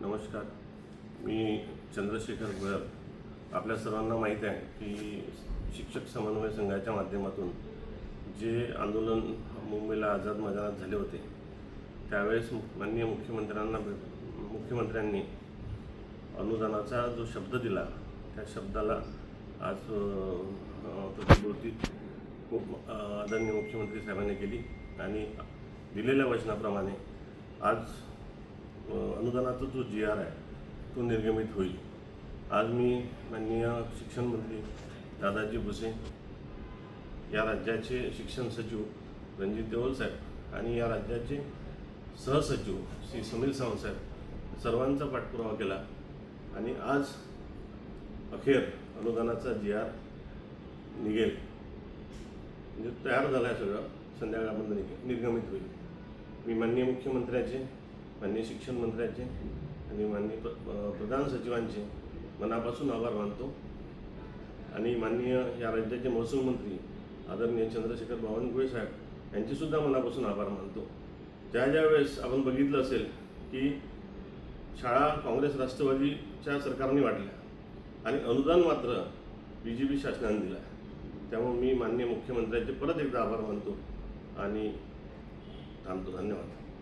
नमस्कार. मी चंद्रशेखर भोयर आपल्या सर्वांना माहीत आहे की शिक्षक समन्वय संघाच्या माध्यमातून जे आंदोलन मुंबईला आझाद मैदानात झाले होते त्यावेळेस माननीय मुख्यमंत्र्यांना भे- मुख्यमंत्र्यांनी अनुदानाचा जो शब्द दिला त्या शब्दाला आज अ, प्रतिपूर्ती खूप आदरणीय मुख्यमंत्री साहेबांनी केली आणि दिलेल्या वचनाप्रमाणे आज अनुदानाचा जो जी आर आहे तो निर्गमित होईल. आज मी माननीय शिक्षण मंत्री दादाजी भुसे या राज्याचे शिक्षण सचिव रणजित देवल साहेब आणि या राज्याचे सहसचिव श्री सुनील सावंत साहेब सर्वांचा पाठपुरावा केला आणि आज अखेर अनुदानाचा जी आर निघेल. म्हणजे तयार झाला आहे सगळं. संध्याकाळपर्यंत निघेल निर्गमित होईल. मी माननीय मुख्यमंत्र्याचे माननीय शिक्षण मंत्र्याचे आणि माननीय प्र प्रधान सचिवांचे मनापासून आभार मानतो. आणि माननीय या राज्याचे महसूल मंत्री आदरणीय चंद्रशेखर बावनकुळे साहेब यांचेसुद्धा मनापासून आभार मानतो. ज्या ज्या वेळेस आपण बघितलं असेल की शाळा काँग्रेस राष्ट्रवादीच्या सरकारने वाढल्या आणि अनुदान मात्र बी जे पी शासनाने दिलं त्यामुळे मी माननीय मुख्यमंत्र्यांचे परत एकदा आभार मानतो आणि थांबतो. धन्यवाद.